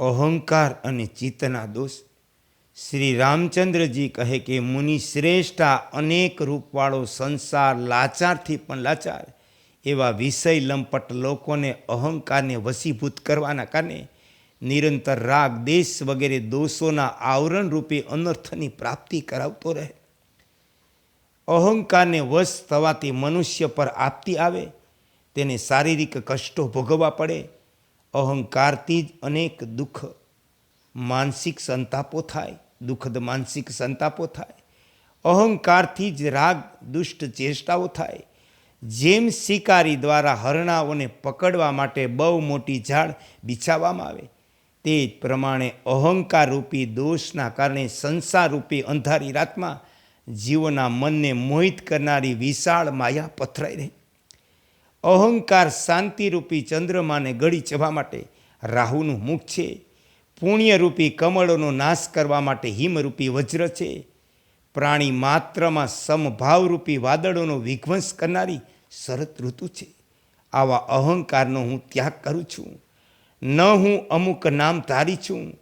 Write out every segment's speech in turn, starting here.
અહંકાર અને ચિત્તના દોષ. શ્રી રામચંદ્રજી કહે કે મુનિ શ્રેષ્ઠા અનેક રૂપવાળો સંસાર લાચારથી પણ લાચાર. એવા વિષય લંપટ લોકોને અહંકારને વશીભૂત કરવાના કારણે નિરંતર રાગ, દેશ વગેરે દોષોના આવરણ રૂપે અનર્થની પ્રાપ્તિ કરાવતો રહે. અહંકારને વશ થવાથી મનુષ્ય પર આપતી આવે, તેને શારીરિક કષ્ટો ભોગવવા પડે અહંકારથી જ અનેક દુઃખ માનસિક સંતાપો થાય, દુઃખદ માનસિક સંતાપો થાય. અહંકારથી જ રાગ, દુષ્ટ ચેષ્ટાઓ થાય. જેમ શિકારી દ્વારા હરણાઓને પકડવા માટે બહુ મોટી ઝાડ બિછાવવામાં આવે, તે જ પ્રમાણે અહંકાર રૂપી દોષના કારણે સંસારરૂપી અંધારી રાતમાં જીવોના મનને મોહિત કરનારી વિશાળ માયા પથરાઈ રહી. અહંકાર શાંતિરૂપી ચંદ્રમાને ગળી જવા માટે રાહુનું મુખ છે. પુણ્યરૂપી કમળોનો નાશ કરવા માટે હિમરૂપી વજ્ર છે. પ્રાણી માત્રમાં સમભાવરૂપી વાદળોનો વિધ્વંસ કરનારી શરત ઋતુ છે. આવા અહંકારનો હું ત્યાગ કરું છું. ન હું અમુક નામ ધારી છું.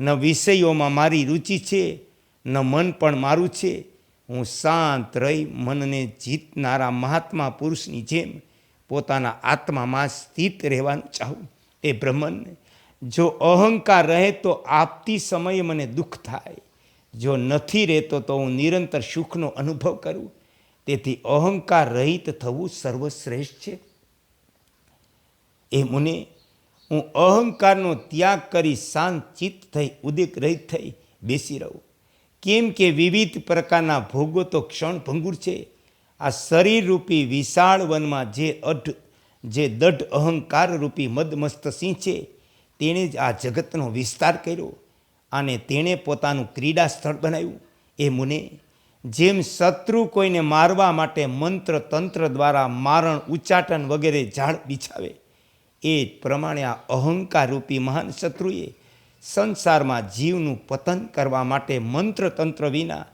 ન વિષયોમાં મારી રુચિ છે. ન મન પણ મારું છે. હું શાંત રહી મનને જીતનારા મહાત્મા પુરુષની જેમ પોતાના આત્મામાં સ્થિત રહેવાનું ચાહું. એ બ્રહ્મને. જો અહંકાર રહે તો આપતી સમયે મને દુઃખ થાય. જો નથી રહેતો તો હું નિરંતર સુખનો અનુભવ કરું. તેથી અહંકાર રહિત થવું સર્વશ્રેષ્ઠ છે. એ મુને, હું અહંકારનો ત્યાગ કરી શાંત ચિત્ત થઈ ઉદિક રહિત થઈ બેસી રહું. કેમ કે વિવિધ પ્રકારના ભોગો તો ક્ષણ ભંગુર છે. આ શરીરરૂપી વિશાળ વનમાં જે અઢ, જે દઢ અહંકાર રૂપી મદમસ્ત સિંહ છે, તેણે જ આ જગતનો વિસ્તાર કર્યો અને તેણે પોતાનું ક્રીડા સ્થળ બનાવ્યું. એ મુને, જેમ શત્રુ કોઈને મારવા માટે મંત્ર તંત્ર દ્વારા મારણ, ઉચ્ચાટન વગેરે ઝાડ બિછાવે, એ જ પ્રમાણે આ અહંકાર રૂપી મહાન શત્રુએ સંસારમાં જીવનું પતન કરવા માટે મંત્ર તંત્ર વિના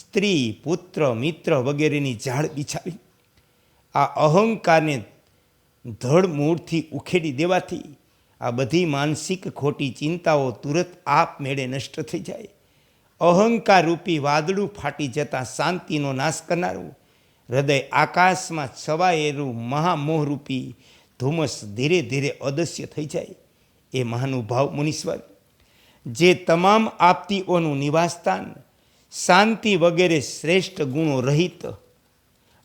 સ્ત્રી, પુત્ર, મિત્ર વગેરેની ઝાડ બિછાવી. આ અહંકારને ધડ મૂળથી ઉખેડી દેવાથી આ બધી માનસિક ખોટી ચિંતાઓ તુરત આપમેળે નષ્ટ થઈ જાય. અહંકાર રૂપી વાદળું ફાટી જતાં શાંતિનો નાશ કરનારું, હૃદય આકાશમાં છવાયેલું મહામોહરૂપી ધુમ્મસ ધીરે ધીરે અદસ્ય થઈ જાય. એ મહાનુભાવ મુનીશ્વર. જે તમામ આપતીઓનું નિવાસસ્થાન શાંતિ વગેરે શ્રેષ્ઠ ગુણો રહિત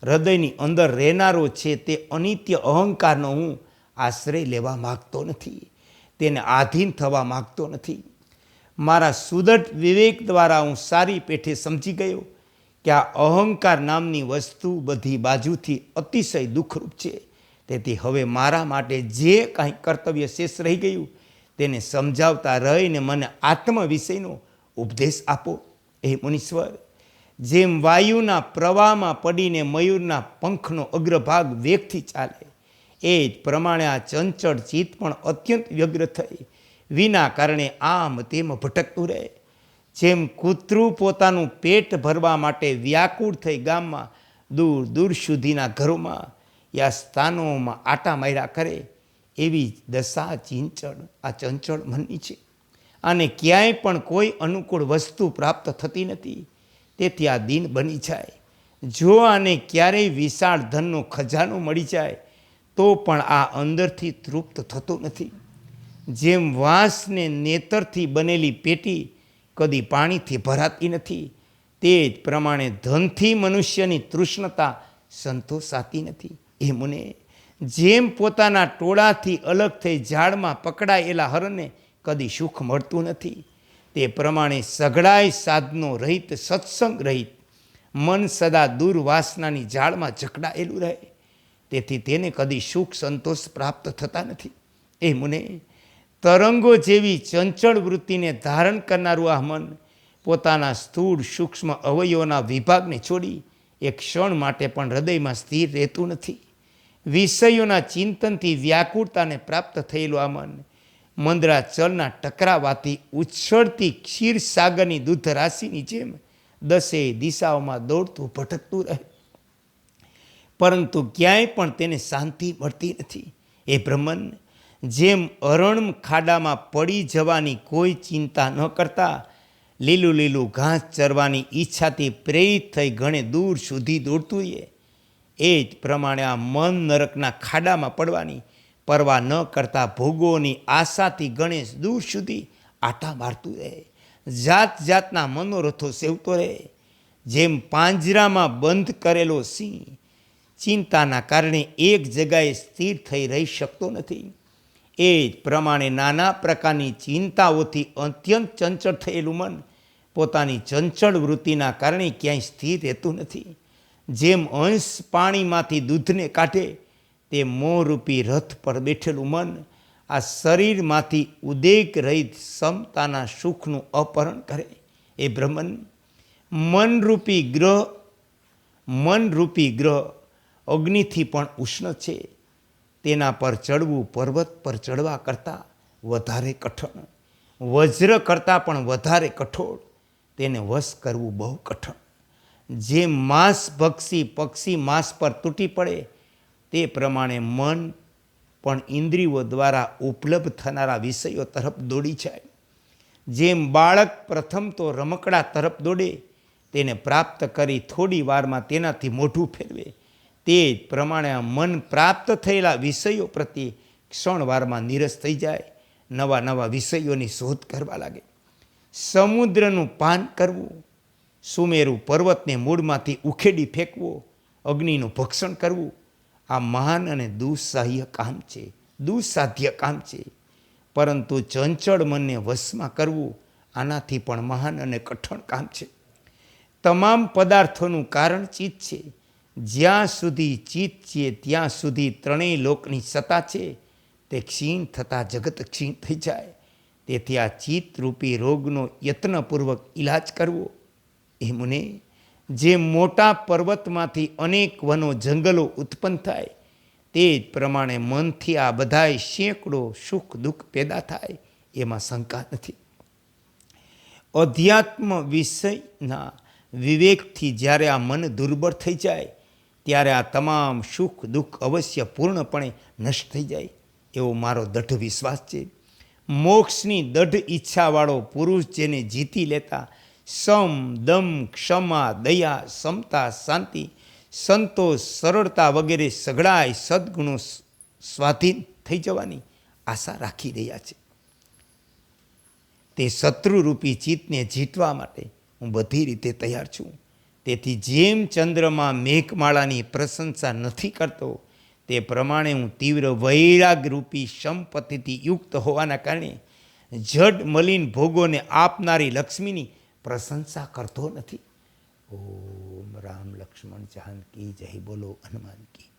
હૃદયની અંદર રહેનારો છે તે અનિત્ય અહંકારનો હું આશ્રય લેવા માગતો નથી. તેને આધીન થવા માગતો નથી. મારા સુદઢ વિવેક દ્વારા હું સારી પેઠે સમજી ગયો કે આ અહંકાર નામની વસ્તુ બધી બાજુથી અતિશય દુઃખરૂપ છે. તેથી હવે મારા માટે જે કાંઈ કર્તવ્ય શેષ રહી ગયું, તેને સમજાવતા રહીને મને આત્મ વિષયનો ઉપદેશ આપો. એ મુનીશ્વર, જેમ વાયુના પ્રવાહમાં પડીને મયુરના પંખનો અગ્રભાગ વેગથી ચાલે, એ જ પ્રમાણે આ ચંચળ ચિત્ત પણ અત્યંત વ્યગ્ર થઈ. વિના કારણે આમ તેમ ભટકતું રહે. જેમ કૂતરું પોતાનું પેટ ભરવા માટે વ્યાકુળ થઈ ગામમાં, દૂર દૂર સુધીના ઘરોમાં, યા સ્થાનોમાં આટા માર્યા કરે, એવી દશા ચિંચળ, આ ચંચળ મનની છે. અને ક્યાંય પણ કોઈ અનુકૂળ વસ્તુ પ્રાપ્ત થતી નથી. તેથી આ દિન બની જાય. જો આને ક્યારેય વિશાળ ધનનો ખજાનો મળી જાય, તો પણ આ અંદરથી તૃપ્ત થતો નથી. જેમ વાંસને નેતરથી બનેલી પેટી કદી પાણીથી ભરાતી નથી, તે જ પ્રમાણે ધનથી મનુષ્યની તૃષ્ણતા સંતોષાતી નથી. એ મુને, જેમ પોતાના ટોળાથી અલગ થઈ ઝાડમાં પકડાયેલા હરને કદી સુખ મળતું નથી. તે પ્રમાણે સઘળાય સાધનો રહિત, સત્સંગ રહિત, મન સદા દુર્વાસનાની ઝાડમાં જકડાયેલું રહે. તેથી તેને કદી સુખ સંતોષ પ્રાપ્ત થતા નથી. એ મુને, તરંગો જેવી ચંચળ વૃત્તિને ધારણ કરનારું આ મન પોતાના સ્થૂળ સૂક્ષ્મ અવયવોના વિભાગને છોડી એક ક્ષણ માટે પણ હૃદયમાં સ્થિર રહેતું નથી. વિષયોના ચિંતનથી વ્યાકુળતાને પ્રાપ્ત થયેલું આ મન મંદરાચલના ટકરાવાથી ઉછળતી ક્ષીરસાગરની દૂધ રાશિની જેમ દસે દિશાઓમાં દોડતું, ભટકતું રહે. પરંતુ ક્યાંય પણ તેને શાંતિ મળતી નથી. એ બ્રહ્મન, જેમ અરણ ખાડામાં પડી જવાની કોઈ ચિંતા ન કરતા, લીલું લીલું ઘાસ ચરવાની ઈચ્છાથી પ્રેરિત થઈ ઘણે દૂર સુધી દોડતું એ એ જ પ્રમાણે આ મન નરકના ખાડામાં પડવાની પરવા ન કરતા ભોગોની આશાથી ગણેશ દૂર સુધી આટા મારતું રહે. જાત જાતના મનોરથો સેવતો રહે. જેમ પાંજરામાં બંધ કરેલો સિંહ, ચિંતાના કારણે એક જગાએ સ્થિર થઈ રહી શકતો નથી. એ જ પ્રમાણે નાના પ્રકારની ચિંતાઓથી અત્યંત ચંચળ થયેલું મન પોતાની ચંચળ વૃત્તિના કારણે ક્યાંય સ્થિર રહેતું નથી. જેમ અંશ પાણીમાંથી દૂધને કાઢે તે મોરૂપી રથ પર બેઠેલું મન આ શરીરમાંથી ઉદેક રહિત સમતાના સુખનું અપહરણ કરે. એ બ્રહ્મન, મનરૂપી ગ્રહ મનરૂપી ગ્રહ અગ્નિથી પણ ઉષ્ણ છે. તેના પર ચડવું પર્વત પર ચડવા કરતાં વધારે કઠણ. વજ્ર કરતાં પણ વધારે કઠોળ તેને વશ કરવું બહુ કઠણ. જે માંસ ભક્ષી પક્ષી માંસ પર તૂટી પડે તે પ્રમાણે મન પણ ઇન્દ્રિયો દ્વારા ઉપલબ્ધ થનારા વિષયો તરફ દોડી જાય. જેમ બાળક પ્રથમ તો રમકડા તરફ દોડે, તેને પ્રાપ્ત કરી થોડી વારમાં તેનાથી મોઢું ફેરવે. તે જ પ્રમાણે મન પ્રાપ્ત થયેલા વિષયો પ્રત્યે ક્ષણવારમાં નીરસ થઈ જાય, નવા નવા વિષયોની શોધ કરવા લાગે. સમુદ્રનું પાન કરવું, સુમેરુ પર્વતને મૂળમાંથી ઉખેડી ફેંકવો, અગ્નિનું ભક્ષણ કરવું આ મહાન અને દુઃસાહ્ય કામ છે. દુઃસાધ્ય કામ છે. પરંતુ ચંચળ મનને વશમાં કરવું આનાથી પણ મહાન અને કઠણ કામ છે. તમામ પદાર્થોનું કારણ ચિત્ત છે. જ્યાં સુધી ચિત્ત છે, ત્યાં સુધી ત્રણેય લોકની સત્તા છે. તે ક્ષીણ થતાં જગત ક્ષીણ થઈ જાય. તેથી આ ચિત્તરૂપી રોગનો યત્નપૂર્વક ઈલાજ કરવો એ મુને જે મોટા પર્વતમાંથી અનેક વનો જંગલો ઉત્પન્ન થાય, તે જ પ્રમાણે મનથી આ બધાય સેંકડો સુખ દુઃખ પેદા થાય, એમાં શંકા નથી. અધ્યાત્મ વિષયના વિવેકથી જ્યારે આ મન દુર્બળ થઈ જાય, ત્યારે આ તમામ સુખ દુઃખ અવશ્ય પૂર્ણપણે નષ્ટ થઈ જાય, એવો મારો દઢ વિશ્વાસ છે. મોક્ષની દઢ ઈચ્છાવાળો પુરુષ જેને જીતી લેતા સમ, દમ, ક્ષમા, દયા, સમતા, શાંતિ, સંતોષ, સરળતા વગેરે સઘળાય સદગુણો સ્વાધીન થઈ જવાની આશા રાખી રહ્યા છે. તે શત્રુરૂપી ચિત્તને જીતવા માટે હું બધી રીતે તૈયાર છું. તેથી જેમ ચંદ્રમાં મેઘમાળાની પ્રશંસા નથી કરતો, તે પ્રમાણે હું તીવ્ર વૈરાગરૂપી સંપત્તિથી યુક્ત હોવાના કારણે જડ મલિન ભોગોને આપનારી લક્ષ્મીની પ્રશંસા કરતો નથી. ઓમ રામ લક્ષ્મણ જાનકી જય બોલો હનુમાન કી.